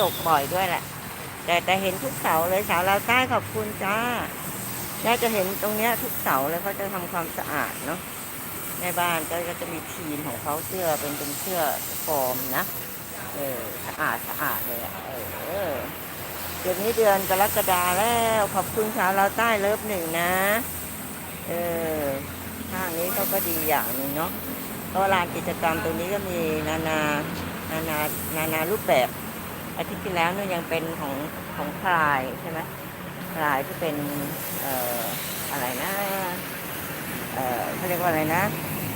ตกบ่อยด้วยแหละ แต่แต่เห็นทุกเสาเลยสาวลาวใต้ขอบคุณจ้า น่าจะเห็นตรงเนี้ยทุกเสาเลยเขาจะทำความสะอาดเนาะ ในบ้านก็จะมีทีมของเขาเสื้อเป็นเป็นเสื้อฟอร์มนะ เออสะอาดสะอาดเลยอะเออเดือนนี้เดือนกรกฎาแล้วขอบคุณสาวลาวใต้เลิฟหนึ่งนะ เออห้างนี้เขาก็ดีอย่างหนึ่งเนาะก็ลานกิจกรรมตรงนี้ก็มีนานานานานานารูปแบบ อาทิตย์ที่แล้วเนี่ยยังเป็นของของพลายใช่ไหมพลายที่เป็นเอ่ออะไรนะเอ่อเขาเรียกว่าอะไรนะ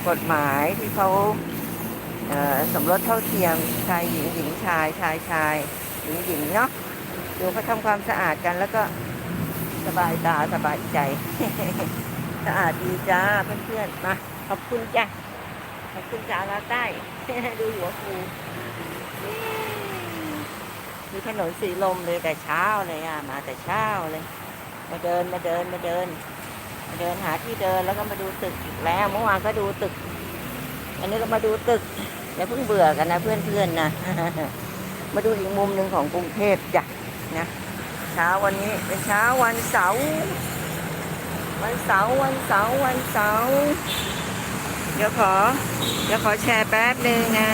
กฎหมายที่เขาเอ่อสมรสเท่าเทียมชายหญิงหญิงชายชายชายหญิงหญิงเนาะดูเขาทำความสะอาดกันแล้วก็สบายตาสบายใจสะอาดดีจ้าเพื่อนๆมาขอบคุณจ้ะขอบคุณจ้าลาใต้ดูหัวฟู คือถนนสีลมเลยแต่เช้าเลยอะมาแต่เช้าเลย มาเดินมาเดินมาเดิน มาเดินหาที่เดินแล้วก็มาดูตึกอีกแล้วเมื่อวานก็ดูตึก อันนี้ก็มาดูตึกอย่าเพิ่งเบื่อกันนะเพื่อนๆนะมาดูอีกมุมหนึ่งของกรุงเทพจ้ะนะเช้าวันนี้เป็นเช้าวันเสาร์วันเสาร์วันเสาร์วันเสาร์เดี๋ยวขอเดี๋ยวขอแชร์แป๊บหนึ่งนะ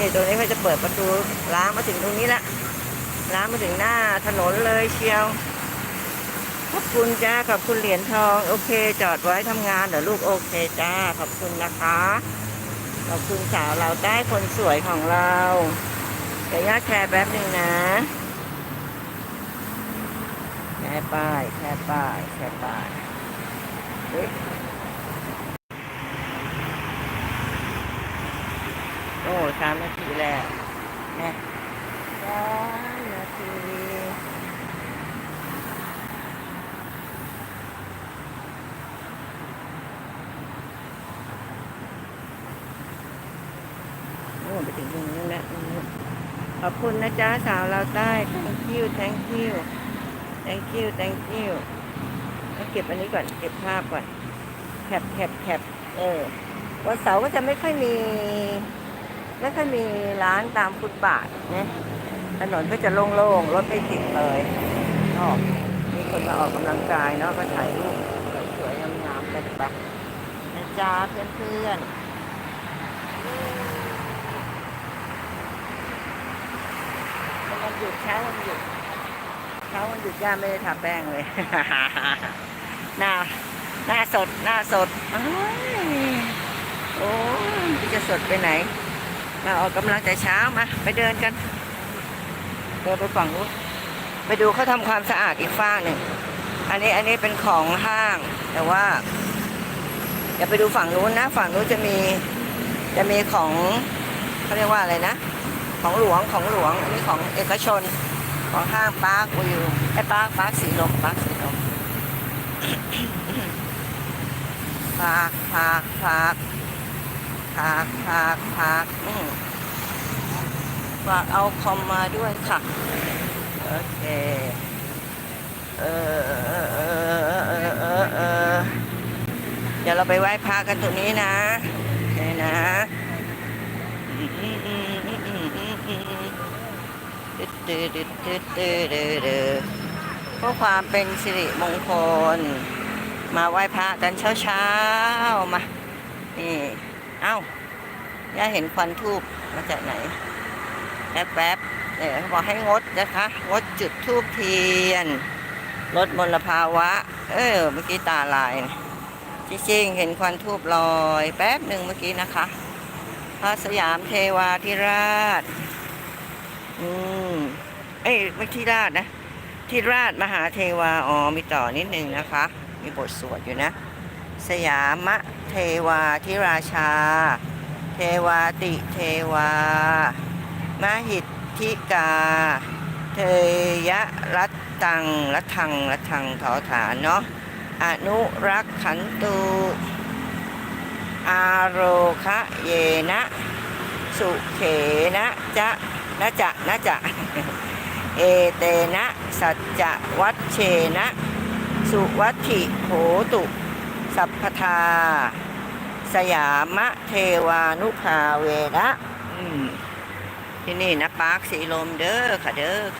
นี่ตรงนี้เขาจะเปิดประตูล้างมาถึงตรงนี้ละล้างมาถึงหน้าถนนเลยเชียว ขอบคุณจ้า ขอบคุณเหรียญทอง โอเค จอดไว้ทำงานเดี๋ยวลูกโอเคจ้า ขอบคุณนะคะ ขอบคุณสาวเราได้คนสวยของเราเดี๋ยวย่าแชร์แป๊บหนึ่งนะ แชร์ป้าย แชร์ป้าย แชร์ป้ายเฮ้ย โอ้ สามนาทีแล้วนะสามนาทีโอ้ไปถึงตรงนู้แล้วขอบคุณนะจ๊ะสาวเราใต้ thank you thank you thank you thank you มาเก็บอันนี้ก่อน เก็บภาพก่อน แคปแคปแคปเออวันเสาร์ก็จะไม่ค่อยมี ไม่ค่อยมีร้านตามฟุตบาทนะถนนก็จะโล่งๆรถไม่ติดเลยออกมีคนมาออกกำลังกายเนาะก็ถ่ายรูปสวยๆงามๆกันไปนะจ๊ะเพื่อนๆวันหยุดเช้าวันหยุดเช้าวันหยุดย่าไม่ได้ทาแป้งเลยหน้าหน้าสดหน้าสดอ้โอ้ยจะสดไปไหน มาออกกำลังแต่เช้ามาไปเดินกันเดินไปฝั่งนู้นไปดูเขาทำความสะอาดอีกฝ้าหนึ่งอันนี้อันนี้เป็นของห้าง แต่ว่าอย่าไปดูฝั่งนู้นนะ ฝั่งนู้นจะมีจะมีของเขาเรียกว่าอะไรนะ ของหลวงของหลวงอันนี้ของเอกชนของห้างปาร์ควิวไอ้ปาร์คปาร์คสีลมปาร์คสีลมปาร์คปาร์คปาร์ค พักพักพักอืมฝากเอาคอมมาด้วยค่ะ โอเค เออเออเออเออเออเออเดี๋ยวเราไปไหว้พระกันตรงนี้นะโอเคนะอืมอืมอืมอืมอืมอืมอืมตึ๊ดตึ๊ดตึ๊ดตึ๊ดตึ๊ดตึ๊ดตึ๊ดเพื่อความเป็นสิริมงคล มาไหว้พระกันเช้าๆมานี่ เอ้าย่าเห็นควันทูบมาจากไหนแป๊บแป๊บๆเนี่ยบอกให้งดนะคะ งดจุดทูบเทียน ลดมลภาวะ เออ เมื่อกี้ตาลาย จริงๆ เห็นควันทูบลอย แป๊บหนึ่งเมื่อกี้นะคะ พระสยามเทวาธิราช อืม เอ้ยไม่ที่ราชนะ ที่ราชมหาเทวา อ๋อ มีต่อนิดนึงนะคะ มีบทสวดอยู่นะ สยามะ เทวาธิราชา เทวาติเทวามหิทธิกา เทยะรัตตังรัตทังรัตทังถอฐานเนาะอนุรักขันตุอาโรคะเยนะ สุเขนะจะนะจะนะจะเอเตนะ สัจจวัชเชนะ สุวัติโหตุ สัพพทา สยามะเทวานุภาเวนะที่นี่นะปาร์คสีลมเด้อค่ะเด้อ